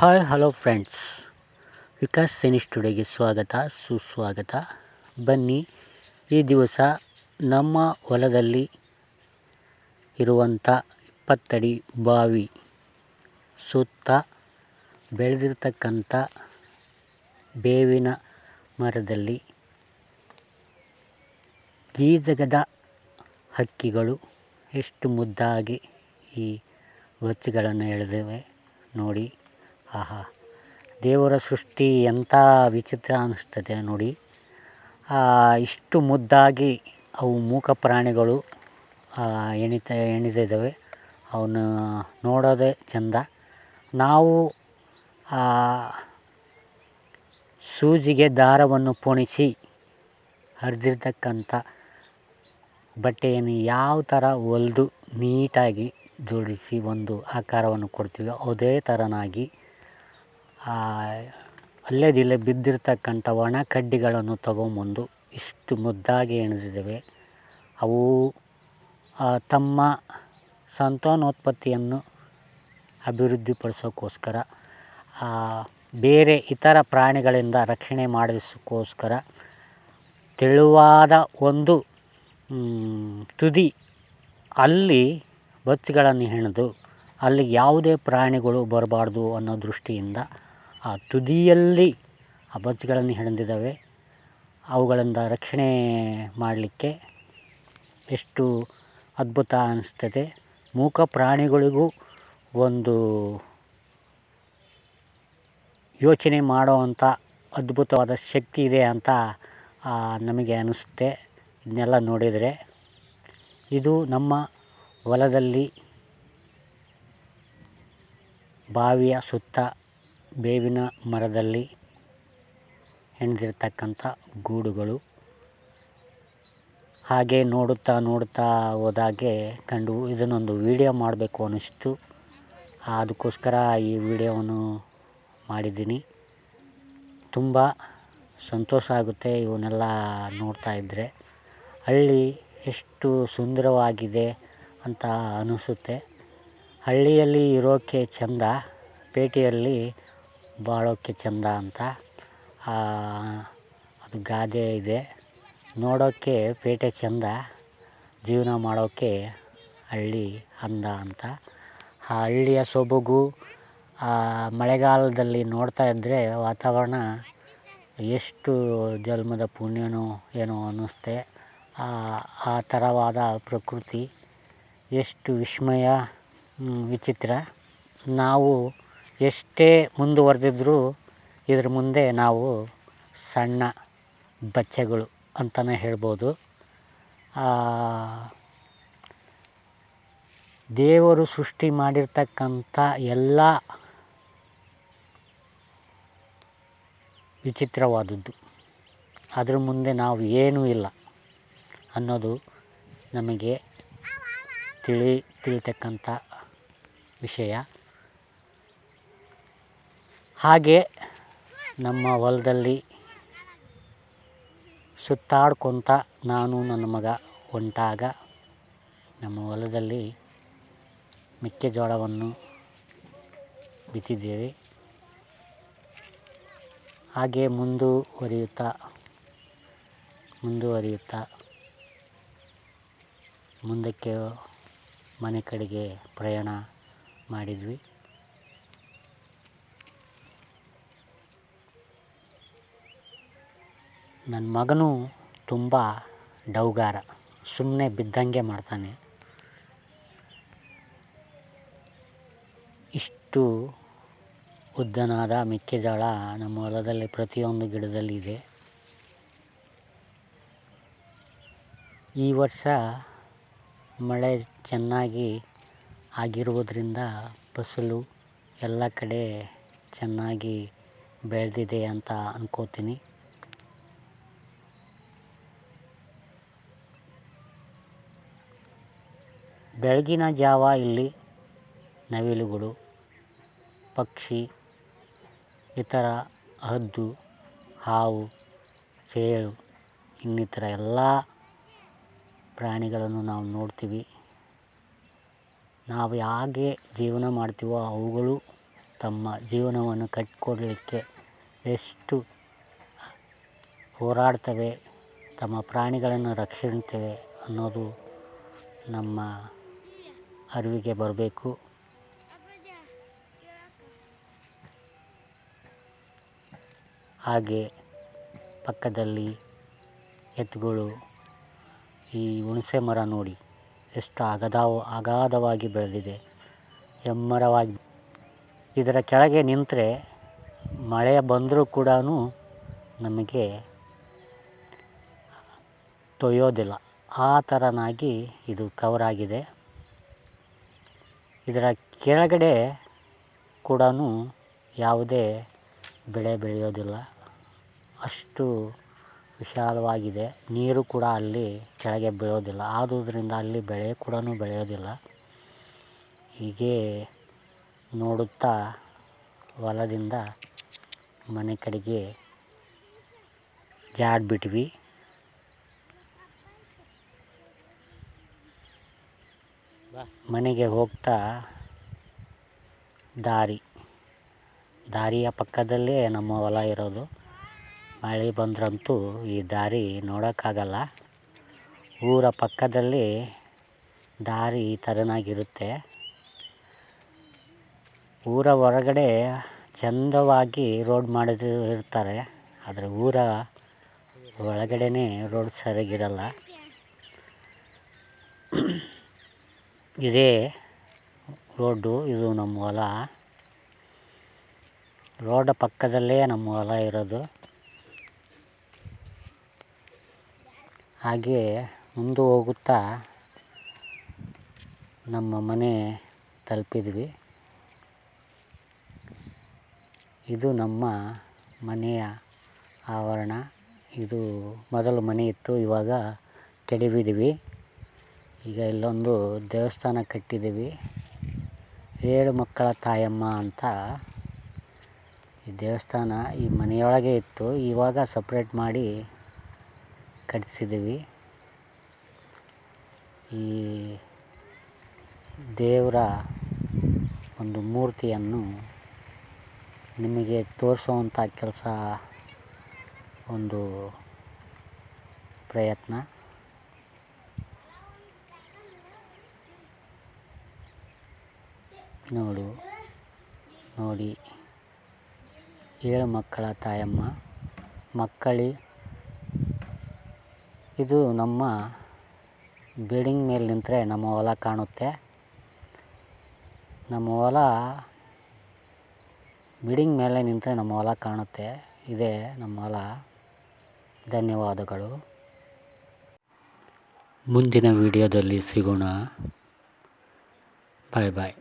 Hi hello friends Vikas Saini ಸ್ಟುಡಿಯೋಗೆ ಸ್ವಾಗತ, ಸುಸ್ವಾಗತ. ಬನ್ನಿ, ಈ ದಿವಸ ನಮ್ಮ ಹೊಲದಲ್ಲಿ ಇರುವಂಥ ಇಪ್ಪತ್ತಡಿ ಬಾವಿ ಸುತ್ತ ಬೆಳೆದಿರ್ತಕ್ಕಂಥ ಬೇವಿನ ಮರದಲ್ಲಿ ಗೀಜಗದ ಹಕ್ಕಿಗಳು ಎಷ್ಟು ಮುದ್ದಾಗಿ ಈ ವಚ್ಚುಗಳನ್ನು ಎಳೆದಿವೆ ನೋಡಿ. ಆಹಾ. ದೇವರ ಸೃಷ್ಟಿ ಎಂಥ ವಿಚಿತ್ರ ಅನ್ನಿಸ್ತದೆ ನೋಡಿ. ಇಷ್ಟು ಮುದ್ದಾಗಿ ಅವು ಮೂಕ ಪ್ರಾಣಿಗಳು ಎಣಿತ, ಎಣಿದಿದ್ದಾವೆ. ಅವನ್ನ ನೋಡೋದೇ ಚೆಂದ. ನಾವು ಸೂಜಿಗೆ ದಾರವನ್ನು ಪೋಣಿಸಿ ಹರಿದಿರ್ತಕ್ಕಂಥ ಬಟ್ಟೆಯನ್ನು ಯಾವ ಥರ ಹೊಲ್ದು ನೀಟಾಗಿ ಜೋಡಿಸಿ ಒಂದು ಆಕಾರವನ್ನು ಕೊಡ್ತೀವಿ ಅದೇ ಥರನಾಗಿ ಅಲ್ಲೇದಿಲ್ಲೇ ಬಿದ್ದಿರ್ತಕ್ಕಂಥ ಒಣ ಕಡ್ಡಿಗಳನ್ನು ತಗೊಂಬಂದು ಇಷ್ಟು ಮುದ್ದಾಗಿ ಹೆಣೆದಿದ್ದಾವೆ ಅವು ತಮ್ಮ ಸಂತಾನೋತ್ಪತ್ತಿಯನ್ನು ಅಭಿವೃದ್ಧಿಪಡಿಸೋಕ್ಕೋಸ್ಕರ ಬೇರೆ ಇತರ ಪ್ರಾಣಿಗಳಿಂದ ರಕ್ಷಣೆ ಮಾಡಿಸೋಕ್ಕೋಸ್ಕರ ತೆಳುವಾದ ಒಂದು ತುದಿ ಅಲ್ಲಿ ಬಚ್ಚುಗಳನ್ನು ಹೆಣೆದು ಅಲ್ಲಿ ಯಾವುದೇ ಪ್ರಾಣಿಗಳು ಬರಬಾರ್ದು ಅನ್ನೋ ದೃಷ್ಟಿಯಿಂದ ಆ ತುದಿಯಲ್ಲಿ ಆ ಬಚ್ಚುಗಳನ್ನು ಹೆಣೆದಿದ್ದಾವೆ. ಅವುಗಳಿಂದ ರಕ್ಷಣೆ ಮಾಡಲಿಕ್ಕೆ ಎಷ್ಟು ಅದ್ಭುತ ಅನಿಸ್ತದೆ. ಮೂಕ ಪ್ರಾಣಿಗಳಿಗೂ ಒಂದು ಯೋಚನೆ ಮಾಡುವಂಥ ಅದ್ಭುತವಾದ ಶಕ್ತಿ ಇದೆ ಅಂತ ನಮಗೆ ಅನ್ನಿಸುತ್ತೆ ಇದನ್ನೆಲ್ಲ ನೋಡಿದರೆ ಇದು ನಮ್ಮ ಹೊಲದಲ್ಲಿ ಬಾವಿಯ ಸುತ್ತ ಬೇವಿನ ಮರದಲ್ಲಿ ಹೆಣೆದಿರ್ತಕ್ಕಂಥ ಗೂಡುಗಳು. ಹಾಗೆ ನೋಡುತ್ತಾ ನೋಡುತ್ತಾ ಹೋದಾಗೆ ಕಂಡು ಇದನ್ನೊಂದು ವೀಡಿಯೋ ಮಾಡಬೇಕು ಅನ್ನಿಸ್ತು. ಅದಕ್ಕೋಸ್ಕರ ಈ ವೀಡಿಯೋವನ್ನು ಮಾಡಿದ್ದೀನಿ. ತುಂಬ ಸಂತೋಷ ಆಗುತ್ತೆ ಇವನ್ನೆಲ್ಲ ನೋಡ್ತಾ ಇದ್ದರೆ ಹಳ್ಳಿ ಎಷ್ಟು ಸುಂದರವಾಗಿದೆ ಅಂತ ಅನಿಸುತ್ತೆ. ಹಳ್ಳಿಯಲ್ಲಿ ಇರೋಕ್ಕೆ ಚೆಂದ, ಪೇಟೆಯಲ್ಲಿ ಬಾಳೋಕ್ಕೆ ಚೆಂದ ಅಂತ ಅದು ಗಾದೆ ಇದೆ. ನೋಡೋಕ್ಕೆ ಪೇಟೆ ಚೆಂದ, ಜೀವನ ಮಾಡೋಕ್ಕೆ ಹಳ್ಳಿ ಅಂದ ಅಂತ. ಆ ಹಳ್ಳಿಯ ಸೊಬಗು, ಆ, ಮಳೆಗಾಲದಲ್ಲಿ ನೋಡ್ತಾ ಇದ್ದರೆ ವಾತಾವರಣ ಎಷ್ಟು ಜನ್ಮದ ಪುಣ್ಯನೋ ಏನೋ ಅನ್ನಿಸುತ್ತೆ ಆ ಥರವಾದ ಪ್ರಕೃತಿ, ಎಷ್ಟು ವಿಸ್ಮಯ ವಿಚಿತ್ರ. ನಾವು ಎಷ್ಟೇ ಮುಂದುವರೆದಿದ್ರೂ ಇದ್ರ ಮುಂದೆ ನಾವು ಸಣ್ಣ ಬಚ್ಚೆಗಳು ಅಂತಲೇ ಹೇಳ್ಬೋದು. ದೇವರು ಸೃಷ್ಟಿ ಮಾಡಿರ್ತಕ್ಕಂಥ ಎಲ್ಲ ವಿಚಿತ್ರವಾದದ್ದು. ಅದ್ರ ಮುಂದೆ ನಾವು ಏನೂ ಇಲ್ಲ ಅನ್ನೋದು ನಮಗೆ ತಿಳಿ, ತಿಳಿತಕ್ಕಂಥ ವಿಷಯ. ಹಾಗೆ ನಮ್ಮ ಹೊಲದಲ್ಲಿ ಸುತ್ತಾಡ್ಕೊತ ನಾನು ನನ್ನ ಮಗ ಹೊಂಟಾಗ ನಮ್ಮ ಹೊಲದಲ್ಲಿ ಮೆಕ್ಕೆಜೋಳವನ್ನು ಬಿತ್ತಿದ್ದೇವೆ. ಹಾಗೆ ಮುಂದುವರಿಯುತ್ತಾ ಮುಂದುವರಿಯುತ್ತಾ ಮುಂದಕ್ಕೆ ಮನೆ ಕಡೆಗೆ ಪ್ರಯಾಣ ಮಾಡಿದ್ವಿ. ನನ್ನ ಮಗನು ತುಂಬ ಡೌಗಾರ ಸುಮ್ಮನೆ ಬಿದ್ದಂಗೆ ಮಾಡ್ತಾನೆ. ಇಷ್ಟು ಉದ್ದನಾದ ಮೆಕ್ಕೆಜೋಳ ನಮ್ಮ ಹೊಲದಲ್ಲಿ ಪ್ರತಿಯೊಂದು ಗಿಡದಲ್ಲಿ ಇದೆ. ಈ ವರ್ಷ ಮಳೆ ಚೆನ್ನಾಗಿ ಆಗಿರುವುದರಿಂದ ಫಸಲು ಎಲ್ಲ ಕಡೆ ಚೆನ್ನಾಗಿ ಬೆಳೆದಿದೆ ಅಂತ ಅನ್ಕೋತೀನಿ. ಬೆಳಗಿನ ಜಾವ ಇಲ್ಲಿ ನವಿಲುಗಳು, ಪಕ್ಷಿ, ಇತರ ಹದ್ದು, ಹಾವು ಚೇಳು ಇನ್ನಿತರ ಎಲ್ಲ ಪ್ರಾಣಿಗಳನ್ನು ನಾವು ನೋಡ್ತೀವಿ. ನಾವು ಹೇಗೆ ಜೀವನ ಮಾಡ್ತೀವೋ ಅವುಗಳು ತಮ್ಮ ಜೀವನವನ್ನು ಕಟ್ಟಿಕೊಡ್ಲಿಕ್ಕೆ ಎಷ್ಟು ಹೋರಾಡ್ತವೆ, ತಮ್ಮ ಪ್ರಾಣಿಗಳನ್ನು ರಕ್ಷಿಸ್ತವೆ ಅನ್ನೋದು ನಮ್ಮ ಅರಿವಿಗೆ ಬರಬೇಕು. ಹಾಗೆ ಪಕ್ಕದಲ್ಲಿ ಎತ್ತುಗಳು, ಈ ಹುಣಸೆ ಮರ ನೋಡಿ. ಎಷ್ಟು ಅಗದಾವ, ಅಗಾಧವಾಗಿ ಬೆಳೆದಿದೆ. ಎಮ್ಮರವಾಗಿ ಇದರ ಕೆಳಗೆ ನಿಂತರೆ ಮಳೆ ಬಂದರೂ ಕೂಡ ನಮಗೆ ತೊಯ್ಯೋದಿಲ್ಲ ಆ ಥರನಾಗಿ ಇದು ಕವರ್ ಆಗಿದೆ ಇದರ ಕೆಳಗಡೆ ಕೂಡ ಯಾವುದೇ ಬೆಳೆ ಬೆಳೆಯೋದಿಲ್ಲ. ಅಷ್ಟು ವಿಶಾಲವಾಗಿದೆ. ನೀರು ಕೂಡ ಅಲ್ಲಿ ಕೆಳಗೆ ಬೀಳೋದಿಲ್ಲ. ಆದುದರಿಂದ ಅಲ್ಲಿ ಬೆಳೆ ಕೂಡ ಬೆಳೆಯೋದಿಲ್ಲ. ಹೀಗೆ ನೋಡುತ್ತಾ ಹೊಲದಿಂದ ಮನೆ ಕಡೆಗೆ ಜಾಡ್ಬಿಟ್ವಿ. ಮನೆಗೆ ಹೋಗ್ತಾ ದಾರಿ. ದಾರಿಯ ಪಕ್ಕದಲ್ಲೇ ನಮ್ಮ ಹೊಲ ಇರೋದು. ಮಳೆ ಬಂದ್ರಂತೂ ಈ ದಾರಿ ನೋಡೋಕ್ಕಾಗಲ್ಲ. ಊರ ಪಕ್ಕದಲ್ಲಿ ದಾರಿ ಈ ಥರನಾಗಿರುತ್ತೆ ಊರ ಹೊರಗಡೆ ಚಂದವಾಗಿ ರೋಡ್ ಮಾಡಿದ್ರು ಇರ್ತಾರೆ ಆದರೆ ಊರ ಒಳಗಡೆನೇ ರೋಡ್ ಸರಿಯಾಗಿರಲ್ಲ ಇದೇ ರೋಡು ಇದು ನಮ್ಮ ಹೊಲ. ರೋಡ್ ಪಕ್ಕದಲ್ಲೇ ನಮ್ಮ ಹೊಲ ಇರೋದು. ಹಾಗೆ ಮುಂದೆ ಹೋಗುತ್ತಾ ನಮ್ಮ ಮನೆ ತಲುಪಿದ್ವಿ. ಇದು ನಮ್ಮ ಮನೆಯ ಆವರಣ. ಇದು ಮೊದಲು ಮನೆ ಇತ್ತು, ಇವಾಗ ಕೆಡವಿದ್ವಿ. ಈಗ ಇಲ್ಲೊಂದು ದೇವಸ್ಥಾನ ಕಟ್ಟಿದ್ದೀವಿ. ಏಳು ಮಕ್ಕಳ ತಾಯಮ್ಮ ಅಂತ ಈ ದೇವಸ್ಥಾನ ಈ ಮನೆಯೊಳಗೆ ಇತ್ತು. ಇವಾಗ ಸಪ್ರೇಟ್ ಮಾಡಿ ಕಟ್ಟಿಸಿದ್ದೀವಿ ಈ ದೇವರ ಒಂದು ಮೂರ್ತಿಯನ್ನು ನಿಮಗೆ ತೋರಿಸುವಂಥ ಕೆಲಸ ಒಂದು ಪ್ರಯತ್ನ. ನೋಡು, ನೋಡಿ. ಏಳು ಮಕ್ಕಳ ತಾಯಮ್ಮ, ಮಕ್ಕಳಿ. ಇದು ನಮ್ಮ ಬಿಲ್ಡಿಂಗ್ ಮೇಲೆ ನಿಂತರೆ ನಮ್ಮ ಹೊಲ ಕಾಣುತ್ತೆ. ನಮ್ಮ ಹೊಲ ಬಿಲ್ಡಿಂಗ್ ಮೇಲೆ ನಿಂತರೆ ನಮ್ಮ ಹೊಲ ಕಾಣುತ್ತೆ. ಇದೇ ನಮ್ಮ ಹೊಲ. ಧನ್ಯವಾದಗಳು. ಮುಂದಿನ ವಿಡಿಯೋದಲ್ಲಿ ಸಿಗೋಣ. ಬಾಯ್ ಬಾಯ್.